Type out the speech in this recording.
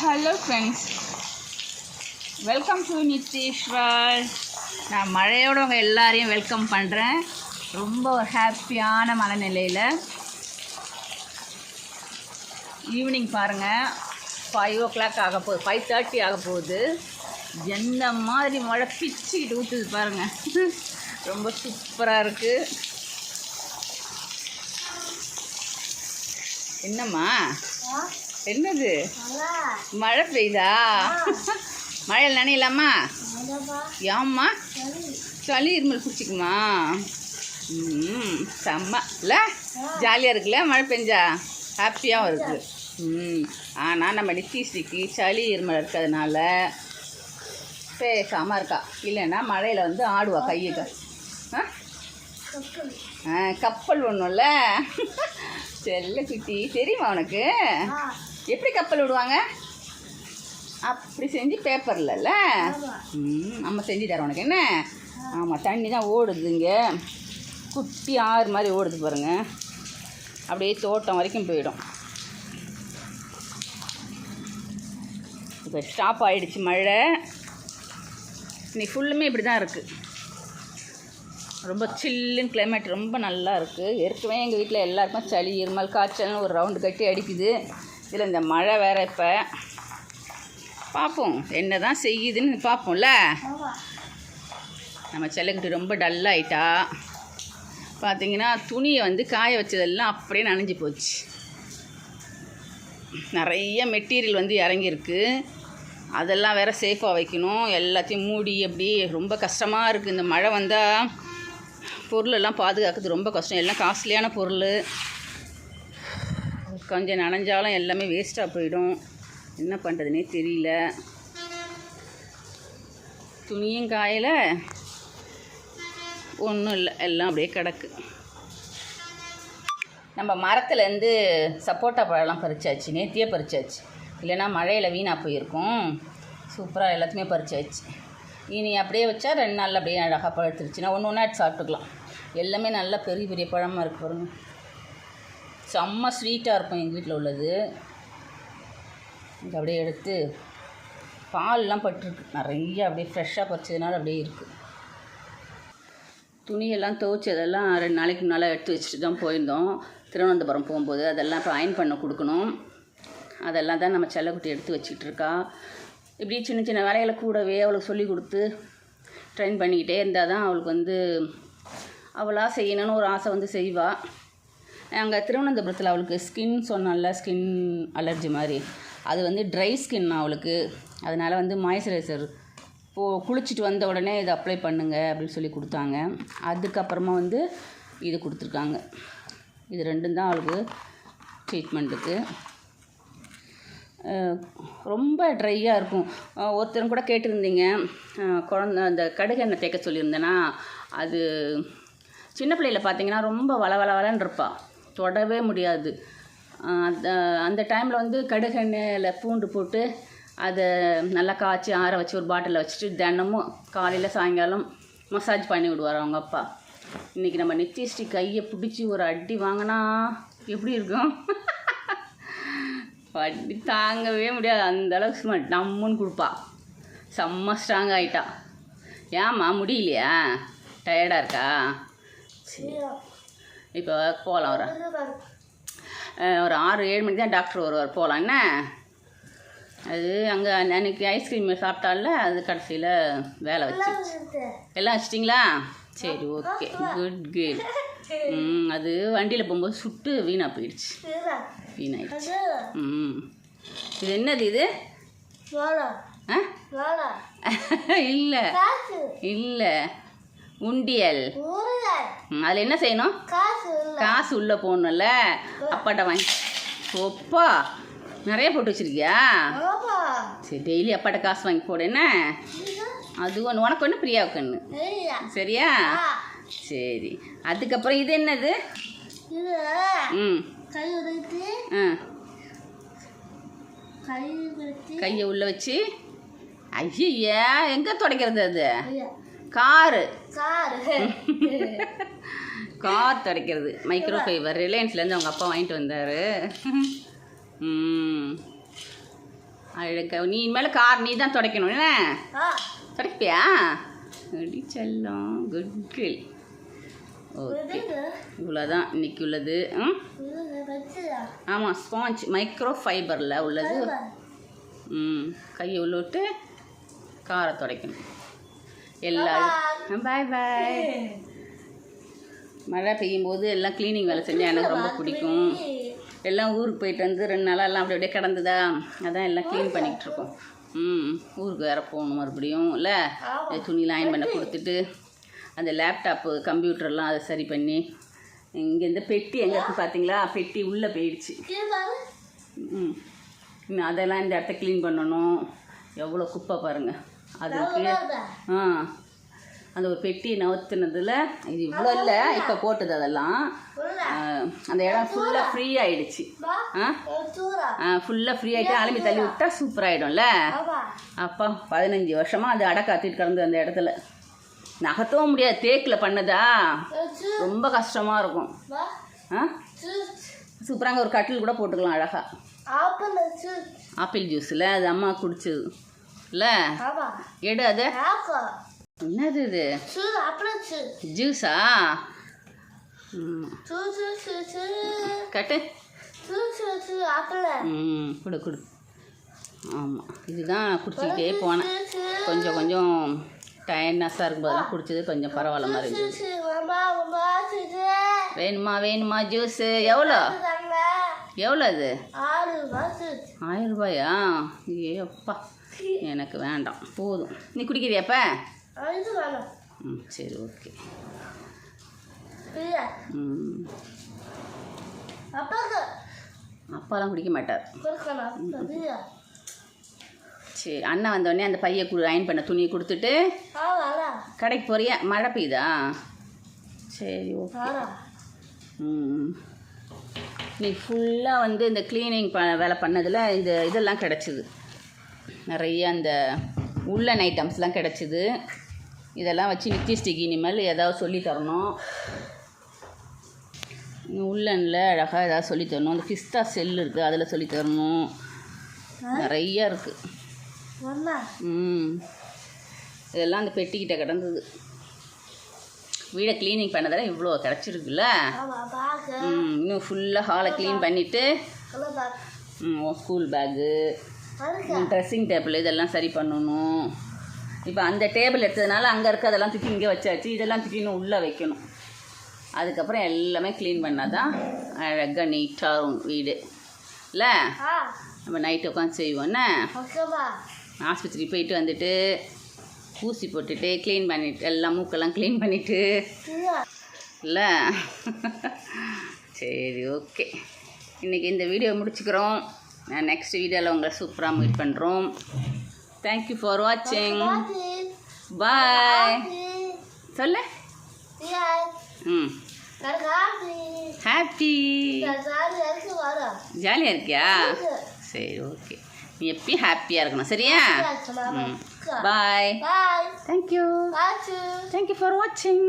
Hello friends welcome to Nitheeswar நான் மழையோட உங்கள் எல்லாரையும் வெல்கம் பண்ணுறேன் ரொம்ப ஒரு ஹாப்பியான மனநிலையில். ஈவினிங் பாருங்கள் ஃபைவ் ஓ கிளாக் ஆக போகுது ஃபைவ் தேர்ட்டி ஆக போகுது. எந்த மாதிரி மழை பிச்சுக்கிட்டு ஊற்றுது பாருங்கள் ரொம்ப சூப்பராக இருக்குது என்னம்மா? என்னது? மழை. பெய்யுதா மழையில் நினைலாமா ஏம்மா? சளி. இருமல் பிடிச்சிக்குமா ம் செம்ம. இல்லை? ஜாலியாக இருக்குல்ல? மழை பெஞ்சா? ஹாப்பியாகவும் இருக்குது ம் ஆனால் நம்ம நித்திஸ்ரீக்கு சளி இருமல் இருக்கிறதுனால பேசாமல் இருக்கா. இல்லைன்னா மழையில் வந்து ஆடுவா கையை க- ஆ ஆ கப்பல் ஒன்றும்ல செல்ல குட்டி. தெரியுமா உனக்கு? எப்படி கப்பல் விடுவாங்க? அப்படி செஞ்சு பேப்பர்லல்ல? ம் நம்ம செஞ்சு தரோம் உனக்கு என்ன? ஆமாம் தண்ணி தான் ஓடுது இங்கே குட்டி ஆறு மாதிரி ஓடுது பாருங்க. அப்படியே தோட்டம் வரைக்கும் போயிடும். இப்போ ஸ்டாப் ஆயிடுச்சு மழை. இன்னைக்கு ஃபுல்லுமே இப்படி தான் இருக்குது ரொம்ப சில்லுன்னு கிளைமேட் ரொம்ப நல்லா இருக்குது ஏற்கனவே எங்கள் வீட்டில் எல்லாருக்கும் சளி இருமல் காய்ச்சல்னு ஒரு ரவுண்டு கட்டி அடிக்குது. இதில் இந்த மழை வேற இப்போ. பார்ப்போம் என்ன தான் செய்யுதுன்னு பார்ப்போம்ல? நம்ம செல்லக்குட்டி ரொம்ப டல்லாயிட்டா. பார்த்தீங்கன்னா துணியை வந்து காய வச்சதெல்லாம் அப்படியே நனைஞ்சு போச்சு. நிறைய மெட்டீரியல் வந்து இறங்கியிருக்கு. அதெல்லாம் வேற சேஃபாக வைக்கணும். எல்லாத்தையும் மூடி அப்படி ரொம்ப கஷ்டமாக இருக்குது இந்த மழை வந்தால் பொருளெல்லாம் பாதுகாக்கிறது ரொம்ப கஷ்டம். எல்லாம் காஸ்ட்லியான பொருள். கொஞ்சம் நனைஞ்சாலும் எல்லாமே வேஸ்ட்டாக போயிடும். என்ன பண்ணுறதுனே தெரியல. துணியும் காயலை. ஒன்றும் இல்லை. எல்லாம் அப்படியே கிடக்கு. நம்ம மரத்துலேருந்து சப்போட்டா பழம்லாம் பறிச்சாச்சு. நேத்தியே பறிச்சாச்சு. இல்லைன்னா மழையில் வீணாக போயிருக்கும். சூப்பராக எல்லாத்தையுமே பறிச்சாச்சு. இனி அப்படியே வச்சா ரெண்டு நாளில் அப்படியே அழகாக பழுத்துருச்சுன்னா ஒன்று ஒன்றா சாப்பிட்டுக்கலாம். எல்லாமே நல்லா பெரிய பெரிய பழமாக இருக்கு பாருங்கள் செம்ம ஸ்வீட்டாக இருக்கும் எங்கள் வீட்டில் உள்ளது. இங்கே அப்படியே எடுத்து பால்லாம் பட்டுருக்கு. நிறைய அப்படியே ஃப்ரெஷ்ஷாக பறிச்சதுனால அப்படியே இருக்குது துணியெல்லாம் துவைச்சதெல்லாம் ரெண்டு நாளைக்கு முன்னால் எடுத்து வச்சுட்டு தான் போயிருந்தோம். திருவனந்தபுரம் போகும்போது அதெல்லாம் இப்போ அயன் பண்ண கொடுக்கணும். அதெல்லாம் தான் நம்ம செல்லக்குட்டி எடுத்து வச்சுக்கிட்டு இருக்கா. இப்படி சின்ன சின்ன வேலைகளை கூடவே அவளுக்கு சொல்லி கொடுத்து ட்ரெயின் பண்ணிக்கிட்டே இருந்தால் தான் அவளுக்கு வந்து அவளாக செய்யணும்னு ஒரு ஆசை வந்து செய்வாள் அங்கே திருவனந்தபுரத்தில் அவளுக்கு ஸ்கின் சொன்னால ஸ்கின் அலர்ஜி மாதிரி. அது வந்து ட்ரை ஸ்கின் அவளுக்கு. அதனால் வந்து மாய்ஸ்சரைசர் போ குளிச்சுட்டு வந்த உடனே இதை அப்ளை பண்ணுங்க அப்படின்னு சொல்லி கொடுத்தாங்க. அதுக்கப்புறமா வந்து இது கொடுத்துருக்காங்க. இது ரெண்டும் தான் அவளுக்கு ட்ரீட்மெண்ட்டுக்கு ரொம்ப ட்ரையாக இருக்கும். ஒருத்தரும் கூட கேட்டிருந்தீங்க. குழந்த அந்த கடுகு எண்ணெய் தேய்க்க சொல்லியிருந்தேன்னா அது சின்ன பிள்ளையில் பார்த்தீங்கன்னா ரொம்ப வள வள வளன்னு இருப்பாள் தொடவே முடியாது. அந்த அந்த டைமில் வந்து கடுகெண்ணெயில் பூண்டு போட்டு அதை நல்லா காய்ச்சி ஆற வச்சு ஒரு பாட்டிலில் வச்சுட்டு தினமும் காலையில் சாயங்காலம் மசாஜ் பண்ணி விடுவார் அவங்க அப்பா. இன்றைக்கி நம்ம நித்தியஸ்ரீ கையை பிடிச்சி ஒரு அடி வாங்கினா எப்படி இருக்கும்? அடி தாங்கவே முடியாது. அந்த அளவுக்கு சும்மா டம்முன்னு கொடுப்பா. செம்ம ஸ்ட்ராங் ஆகிட்டா ஏம்மா முடியலையா? டயர்டாக இருக்கா? சரி. இப்போ போகலாம் ஒரு ஒரு ஆறு ஏழு மணிக்கு தான் டாக்டர் வருவார் போகலாம். என்ன? அது அங்கே அன்னைக்கு ஐஸ்கிரீம் சாப்பிட்டால அது கடைசியில் வேலை வச்சிருச்சு. எல்லாம் வச்சிட்டிங்களா? சரி ஓகே குட் குட் ம் அது வண்டியில் போகும்போது சுட்டு வீணாக போயிடுச்சு. வீணாயிடுச்சு. ம். இது என்னது இது? ஆ? இல்லை. இல்லை. உண்டியல். அதில் என்ன செய்யணும்? காசு உள்ளே. போடணும்ல. அப்பாட்ட வாங்கி. ஒப்பா நிறைய போட்டு வச்சிருக்கியா? சரி டெய்லி அப்பாட்ட காசு வாங்கி போடு என்ன? அது ஒன்று உனக்கு ஒன்று பிரியாவுக்கு ஒன்று சரியா? சரி. அதுக்கப்புறம் இது என்னது? ம். கையை உள்ளே வச்சு. ஐயா எங்கே துடைக்கிறது அது? காரு. கார். துடைக்கிறது. மைக்ரோ ஃபைபர் ரிலையன்ஸ்லேருந்து அவங்க அப்பா வாங்கிட்டு வந்தார். ம். அழகா நீ இனிமேல் கார் நீ தான் துடைக்கணும். என்ன? துடைப்பியா? அடி செல்லம். குட் கேர்ள் ஓகே இவ்வளோதான் இன்னைக்கு உள்ளது. ம்? ஆமாம் ஸ்பாஞ்ச் மைக்ரோ ஃபைபரில் உள்ளது. ம். கையை உள்ள விட்டு காரை துடைக்கணும். எல்லாரும். பாய் பாய் மழை பெய்யும் போது எல்லாம் க்ளீனிங் வேலை செஞ்சால் எனக்கு ரொம்ப பிடிக்கும். எல்லாம் ஊருக்கு போயிட்டு வந்து ரெண்டு நாளாக எல்லாம் அப்படி அப்படியே கிடந்ததா? அதான் எல்லாம் க்ளீன் பண்ணிக்கிட்டு இருக்கோம் ம் ஊருக்கு வேறு போகணும் மறுபடியும் இல்லை? துணிலாம் அயன் பண்ண கொடுத்துட்டு அந்த லேப்டாப்பு கம்ப்யூட்டர்லாம் அதை சரி பண்ணி இங்கே இந்த பெட்டி எங்கே இருக்குது பார்த்தீங்களா பெட்டி உள்ளே போயிடுச்சு. ம். இன்னும் அதெல்லாம் இந்த இடத்த க்ளீன் பண்ணணும். எவ்வளோ குப்பை பாருங்கள் அதுக்கு ஆ அந்த ஒரு பெட்டி நவுத்துனதில் இது இவ்வளோ இல்லை இப்போ போட்டது அதெல்லாம்? அந்த இடம் ஃபுல்லாக ஃப்ரீ ஆயிடுச்சு. வா ஆ? ஃபுல்லாக ஃப்ரீ ஆகிட்டு அலுமி தள்ளி விட்டா சூப்பராகிடும்ல அப்பா பதினஞ்சு வருஷமாக அது அடை காத்திட்டு கிடந்து அந்த இடத்துல. நகர்த்தவும் முடியாது தேக்கில் பண்ணதா? ரொம்ப கஷ்டமாக இருக்கும். ஆ? சு. சூப்பராக அங்கே ஒரு கட்டில் கூட போட்டுக்கலாம் அழகாக ஆப்பிள் ஜூஸில் அது அம்மா குடிச்சது இல்லை எடு அதை. என்னது இது? ஜூஸா? கட்டு. ம் கொடு கொடு. ஆமாம் இதுதான் குடிச்சிக்கிட்டே போனேன். கொஞ்சம் கொஞ்சம் டயர்னஸாக இருக்கும்போதெல்லாம் குடிச்சது. கொஞ்சம் பரவாயில்ல மாதிரி சு இருந்தது சு மாமா மாமா சு சு. வேணுமா வேணுமா ஜூஸு? எவ்வளோ? எவ்வளோ அது ஆயிரம் ரூபாயா? ஏ அப்பா. எனக்கு வேண்டாம். போதும். நீ குடிக்கிறியாப்ப ம் சரி ஓகே. ம். அப்பாலாம் குடிக்க மாட்டார். சரி அண்ணன் வந்தோடனே அந்த பையை அயன் பண்ண துணியை கொடுத்துட்டு கடைக்கு போறியா? மழை பெய்யுதா? சரி ஓகே. ம். நீ ஃபுல்லாக வந்து இந்த க்ளீனிங் ப வேலை பண்ணதில் இந்த இதெல்லாம் கிடச்சிது. நிறைய அந்த உள்ளன் ஐட்டம்ஸ்லாம் கிடச்சிது. இதெல்லாம் வச்சு நித்தியஸ்டிக்கு இனிமேல் ஏதாவது சொல்லி தரணும். உள்ளனில் அழகாக ஏதாவது சொல்லி தரணும். அந்த பிஸ்தா செல் இருக்குது அதில் சொல்லி தரணும். நிறைய இருக்குது ம். இதெல்லாம் அந்த பெட்டிக்கிட்ட கிடந்தது. வீடை க்ளீனிங் பண்ணதால இவ்வளோ கிடச்சிருக்குல்ல? ம் இன்னும் ஃபுல்லாக ஹாலை க்ளீன் பண்ணிவிட்டு ம் ஸ்கூல் பேக்கு ட்ரெஸ்ஸிங் டேபிள் இதெல்லாம் சரி பண்ணணும். இப்போ அந்த டேபிள் எடுத்ததுனால அங்கே இருக்க அதெல்லாம் தூக்கி இங்கே வச்சாச்சு இதெல்லாம் தூக்கி இன்னும் உள்ளே வைக்கணும். அதுக்கப்புறம் எல்லாமே க்ளீன் பண்ணால் தான் அழகாக நீட்டாக இருக்கும் வீடு. இல்லை? நம்ம நைட்டு உட்காந்து செய்வோன்னே ஆஸ்பத்திரி போயிட்டு வந்துட்டு ஊசி போட்டுட்டு க்ளீன் பண்ணிட்டு எல்லாம் மூக்கெல்லாம் க்ளீன் பண்ணிவிட்டு இல்ல இல்லை? சரி ஓகே இன்றைக்கி இந்த வீடியோ முடிச்சுக்கிறோம். நான் நெக்ஸ்ட் வீடியோவில் உங்களை சூப்பராக மீட் பண்ணுறோம் தேங்க்யூ ஃபார் வாட்சிங் பாய் சொல்லு. ம். ஹாப்பி ஜாலியாக இருக்கியா? சரி ஓகே நீ எப்பயும் ஹாப்பியாக இருக்கணும் சரியா? ம். பாய் தேங்க்யூ தேங்க்யூ ஃபார் வாட்சிங்